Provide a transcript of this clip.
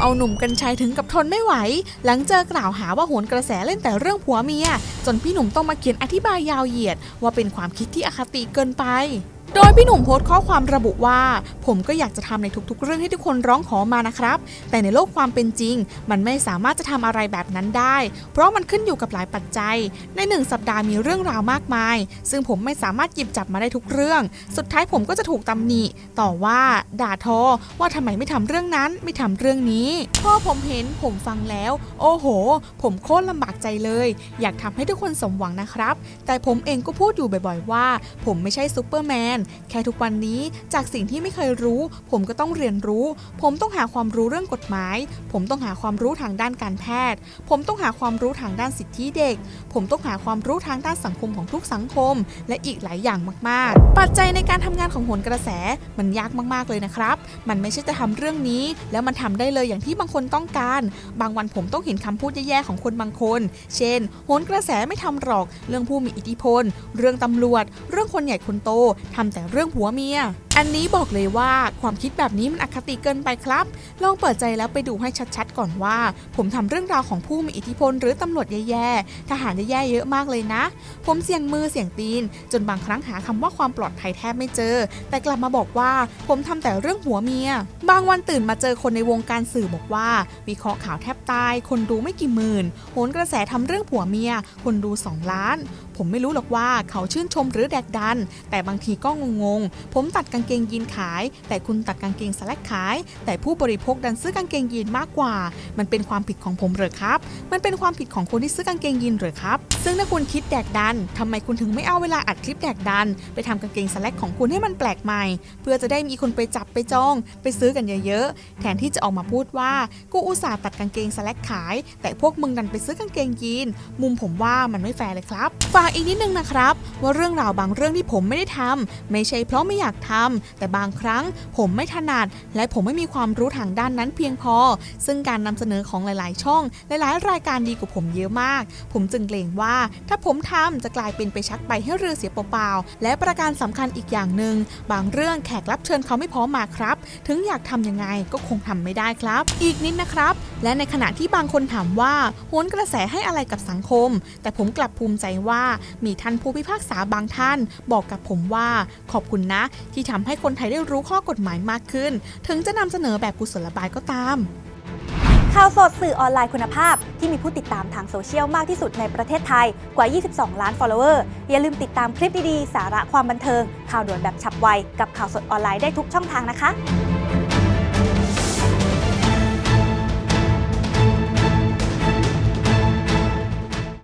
เอาหนุ่มกัญชัยถึงกับทนไม่ไหว หลังเจอกล่าวหาว่าโหนกระแสเล่นแต่เรื่องผัวเมีย จนพี่หนุ่มต้องมาเขียนอธิบายยาวเหยียด ว่าเป็นความคิดที่อคติเกินไป โดยพี่หนุ่มโพสต์ข้อความระบุว่า ผมก็อยากจะทำในทุกๆ เรื่องที่ทุกคนร้องขอมานะครับ แต่ในโลกความเป็นจริง มันไม่สามารถจะทำอะไรแบบนั้นได้ เพราะมันขึ้นอยู่กับหลายปัจจัย ในหนึ่งสัปดาห์มีเรื่องราวมากมาย ซึ่งผมไม่สามารถหยิบจับมาได้ทุกเรื่อง สุดท้ายผมก็จะถูกตำหนิต่อว่า ด่าทอ ว่าทำไมไม่ทำเรื่องนั้นไม่ทำเรื่องนี้พอผมเห็นผมฟังแล้ว โอ้โห ผมโคตรลำบากใจเลย อยากทำให้ทุกคนสมหวังนะครับ แต่ผมเองก็พูดอยู่บ่อย ๆ ว่า ผมไม่ใช่ซูเปอร์แมนแค่ทุกวันนี้จากสิ่งที่ไม่เคยรู้ ผมก็ต้องเรียนรู้ ผมต้องหาความรู้เรื่องกฎหมาย ผมต้องหาความรู้ทางด้านการแพทย์ ผมต้องหาความรู้ทางด้านสิทธิเด็ก ผมต้องหาความรู้ทางด้านสังคมของทุกสังคม และอีกหลายอย่างมาก ๆ ปัจจัยในการทำงานของโหนกระแสมันยากมาก ๆ เลยนะครับ มันไม่ใช่จะทำเรื่องนี้ แล้วมันทำได้เลยอย่างที่บางคนต้องการ บางวันผมต้องเห็นคำพูดแย่ ๆ ของคนบางคน เช่นโหนกระแสไม่ทำหรอก เรื่องผู้มีอิทธิพล เรื่องตำรวจ เรื่องคนใหญ่คนโตทำแต่เรื่องผัวเมียอันนี้บอกเลยว่าความคิดแบบนี้มันอคติเกินไปครับ ลองเปิดใจแล้วไปดูให้ชัดๆ ก่อนว่า ผมทำเรื่องราวของผู้มีอิทธิพลหรือตำรวจแย่ๆ ทหารแย่ๆ เยอะมากเลยนะ ผมเสี่ยงมือเสี่ยงตีน จนบางครั้งหาคำว่าความปลอดภัยแทบไม่เจอ แต่กลับมาบอกว่าผมทำแต่เรื่องหัวเมีย บางวันตื่นมาเจอคนในวงการสื่อบอกว่า วิเคราะห์ข่าวแทบตาย คนดูไม่กี่หมื่น โหนกระแสทำเรื่องผัวเมีย คนดู 2 ล้าน ผมไม่รู้หรอกว่าเขาชื่นชมหรือแดกดัน แต่บางทีก็งงๆ ผมตัดกางเกงยีนขาย แต่คุณตัดกางเกงสแลกขาย แต่ผู้บริโภคดันซื้อกางเกงยีนมากกว่า มันเป็นความผิดของผมหรือครับ มันเป็นความผิดของคนที่ซื้อกางเกงยีนหรือครับ ซึ่งถ้าคุณคิดแดกดันทำไมคุณถึงไม่เอาเวลาอัดคลิปแดกดัน ไปทำกางเกงสแลกของคุณให้มันแปลกใหม่ เพื่อจะได้มีคนไปจับไปจอง ไปซื้อกันเยอะๆ แทนที่จะออกมาพูดว่ากูอุตส่าห์ตัดกางเกงสแลกขาย แต่พวกมึงดันไปซื้อกางเกงยีน มุมผมว่ามันไม่แฟร์เลยครับ ฝากอีกนิดนึงนะครับ ว่าเรื่องราวบางเรื่องที่ผมไม่ได้ทำไม่ใช่เพราะไม่อยากทำแต่บางครั้งผมไม่ถนัด และผมไม่มีความรู้ทางด้านนั้นเพียงพอ ซึ่งการนำเสนอของหลายๆ ช่อง หลายๆ รายการดีกว่าผมเยอะมาก ผมจึงเกรงว่า ถ้าผมทำจะกลายเป็นไปชักใบให้เรือเสียเปล่าๆและประการสำคัญอีกอย่างหนึ่งบางเรื่องแขกรับเชิญเขาไม่พร้อมมาครับ ถึงอยากทำยังไงก็คงทำไม่ได้ครับ อีกนิดนะครับ และในขณะที่บางคนถามว่าโหนกระแสให้อะไรกับสังคม แต่ผมกลับภูมิใจว่ามีท่านผู้พิพากษาบางท่าน บอกกับผมว่าขอบคุณนะที่ทำให้คนไทยได้รู้ข้อกฎหมายมากขึ้น ถึงจะนำเสนอแบบกุศลบายก็ตาม ข่าวสดสื่อออนไลน์คุณภาพ ที่มีผู้ติดตามทางโซเชียลมากที่สุดในประเทศไทยกว่า 22 ล้าน follower อย่าลืมติดตามคลิปดีๆ สาระความบันเทิง ข่าวด่วนแบบฉับไว กับข่าวสดออนไลน์ได้ทุกช่องทางนะคะ